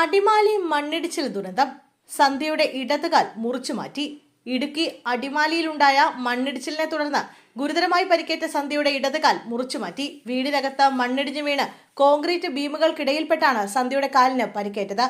അടിമാലി മണ്ണിടിച്ചിൽ ദുരന്തം. സന്ധ്യയുടെ ഇടതുകാൽ മുറിച്ചു മാറ്റി. ഇടുക്കി അടിമാലിയിലുണ്ടായ മണ്ണിടിച്ചിലിനെ തുടർന്ന് ഗുരുതരമായി പരിക്കേറ്റ സന്ധ്യയുടെ ഇടതുകാൽ മുറിച്ചു മാറ്റി. വീടിനകത്ത് മണ്ണിടിഞ്ഞു വീണ് കോൺക്രീറ്റ് ബീമുകൾക്കിടയിൽപ്പെട്ടാണ് സന്ധ്യയുടെ കാലിന് പരിക്കേറ്റത്.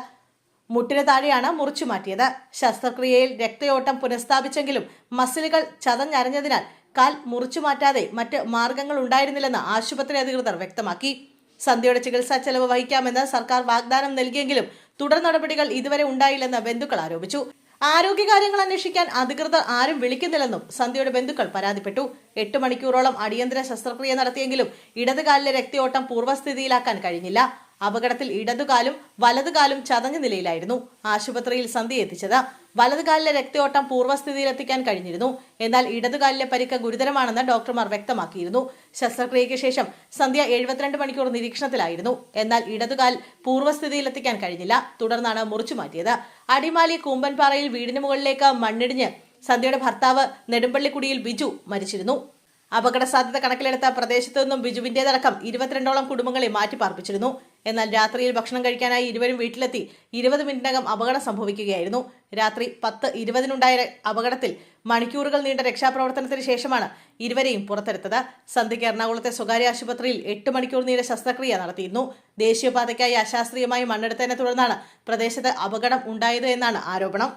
മുട്ടിന് താഴെയാണ് മുറിച്ചു മാറ്റിയത്. ശസ്ത്രക്രിയയിൽ രക്തയോട്ടം പുനഃസ്ഥാപിച്ചെങ്കിലും മസിലുകൾ ചതഞ്ഞരഞ്ഞതിനാൽ കാൽ മുറിച്ചു മാറ്റാതെ മറ്റ് മാർഗങ്ങൾ ഉണ്ടായിരുന്നില്ലെന്ന് ആശുപത്രി അധികൃതർ വ്യക്തമാക്കി. സന്ധ്യയുടെ ചികിത്സാ ചെലവ് വഹിക്കാമെന്ന് സർക്കാർ വാഗ്ദാനം നൽകിയെങ്കിലും തുടർ നടപടികൾ ഇതുവരെ ഉണ്ടായില്ലെന്ന് ബന്ധുക്കൾ ആരോപിച്ചു. ആരോഗ്യകാര്യങ്ങൾ അന്വേഷിക്കാൻ അധികൃതർ ആരും വിളിക്കുന്നില്ലെന്നും സന്ധ്യയുടെ ബന്ധുക്കൾ പരാതിപ്പെട്ടു. എട്ട് മണിക്കൂറോളം അടിയന്തര ശസ്ത്രക്രിയ നടത്തിയെങ്കിലും ഇടതുകാലിലെ രക്തയോട്ടം പൂർവസ്ഥിതിയിലാക്കാൻ കഴിഞ്ഞില്ല. അപകടത്തിൽ ഇടതുകാലും വലതുകാലും ചതഞ്ഞ നിലയിലായിരുന്നു. ആശുപത്രിയിൽ സന്ധി എത്തിച്ചത്. വലതുകാലിലെ രക്തയോട്ടം പൂർവസ്ഥിതിയിലെത്തിക്കാൻ കഴിഞ്ഞിരുന്നു. എന്നാൽ ഇടതുകാലിലെ പരിക്ക് ഗുരുതരമാണെന്ന് ഡോക്ടർമാർ വ്യക്തമാക്കിയിരുന്നു. ശസ്ത്രക്രിയയ്ക്ക് ശേഷം സന്ധ്യ എഴുപത്തിരണ്ട് മണിക്കൂർ നിരീക്ഷണത്തിലായിരുന്നു. എന്നാൽ ഇടതുകാൽ പൂർവസ്ഥിതിയിലെത്തിക്കാൻ കഴിഞ്ഞില്ല. തുടർന്നാണ് മുറിച്ചു മാറ്റിയത്. അടിമാലി കൂമ്പൻപാറയിൽ വീടിന് മുകളിലേക്ക് മണ്ണിടിഞ്ഞ് സന്ധ്യയുടെ ഭർത്താവ് നെടുമ്പള്ളിക്കുടിയിൽ ബിജു മരിച്ചിരുന്നു. അപകട സാധ്യത കണക്കിലെടുത്ത പ്രദേശത്തു നിന്നും ബിജുവിന്റേതടക്കം ഇരുപത്തിരണ്ടോളം കുടുംബങ്ങളെ മാറ്റി പാർപ്പിച്ചിരുന്നു എന്നാൽ രാത്രിയിൽ ഭക്ഷണം കഴിക്കാനായി ഇരുവരും വീട്ടിലെത്തി ഇരുപത് മിനിറ്റിനകം അപകടം സംഭവിക്കുകയായിരുന്നു. രാത്രി പത്ത് ഇരുപതിനുണ്ടായ അപകടത്തിൽ മണിക്കൂറുകൾ നീണ്ട രക്ഷാപ്രവർത്തനത്തിന് ശേഷമാണ് ഇരുവരെയും പുറത്തെടുത്തത്. സന്ധ്യയ്ക്ക് എറണാകുളത്തെ സ്വകാര്യ ആശുപത്രിയിൽ എട്ട് മണിക്കൂർ നീണ്ട ശസ്ത്രക്രിയ നടത്തിയിരുന്നു. ദേശീയപാതയ്ക്കായി അശാസ്ത്രീയമായി മണ്ണെടുത്തതിനെ തുടർന്നാണ് പ്രദേശത്ത് അപകടം ഉണ്ടായത് എന്നാണ് ആരോപണം.